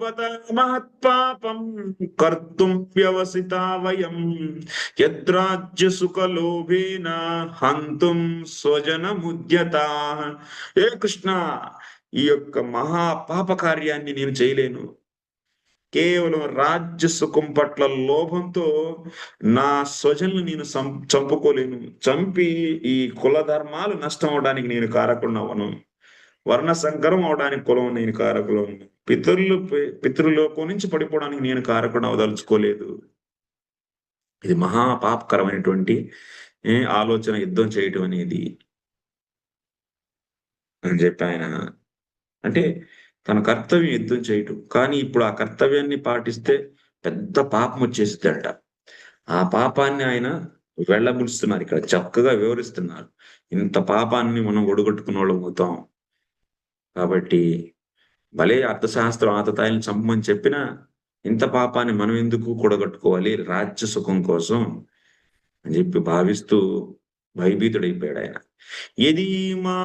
బత మహత్పాపం కర్తుం వ్యవసితా వయం యద్రాజ్య సుఖలోభేన హంతుం స్వజనముద్యత ఏ కృష్ణ ఈ యొక్క మహాపాప కార్యాన్ని నేను చేయలేను। కేవలం రాజ్య సుఖం పట్ల లోభంతో నా స్వజనులు నేను చంపుకోలేను। చంపి ఈ కుల ధర్మాలు నష్టం అవడానికి నేను కారకున్నవను వర్ణ సంకరం అవడానికి కులం నేను కారకులను పితరులు పితృలోకం నుంచి పడిపోవడానికి నేను కారకుండా అవదలుచుకోలేదు. ఇది మహా పాపకరమైనటువంటి ఆలోచన యుద్ధం చేయటం అనేది. అని చెప్పి ఆయన అంటే తన కర్తవ్యం యుద్ధం చేయటం. కానీ ఇప్పుడు ఆ కర్తవ్యాన్ని పాటిస్తే పెద్ద పాపం వచ్చేసిద్దంట. ఆ పాపాన్ని ఆయన వెళ్ళబుడుస్తున్నారు ఇక్కడ చక్కగా వివరిస్తున్నారు. ఇంత పాపాన్ని మనం ఒడగొట్టుకున్న వాళ్ళం అవుతాం. కాబట్టి భలే అర్థశాస్త్రం ఆతతాయిని చంపమని చెప్పినా ఇంత పాపాన్ని మనం ఎందుకు కూడగట్టుకోవాలి? రాజ్య సుఖం కోసం అని చెప్పి భావిస్తూ భయభీతుడైపోయాడు ఆయన. ఎది మా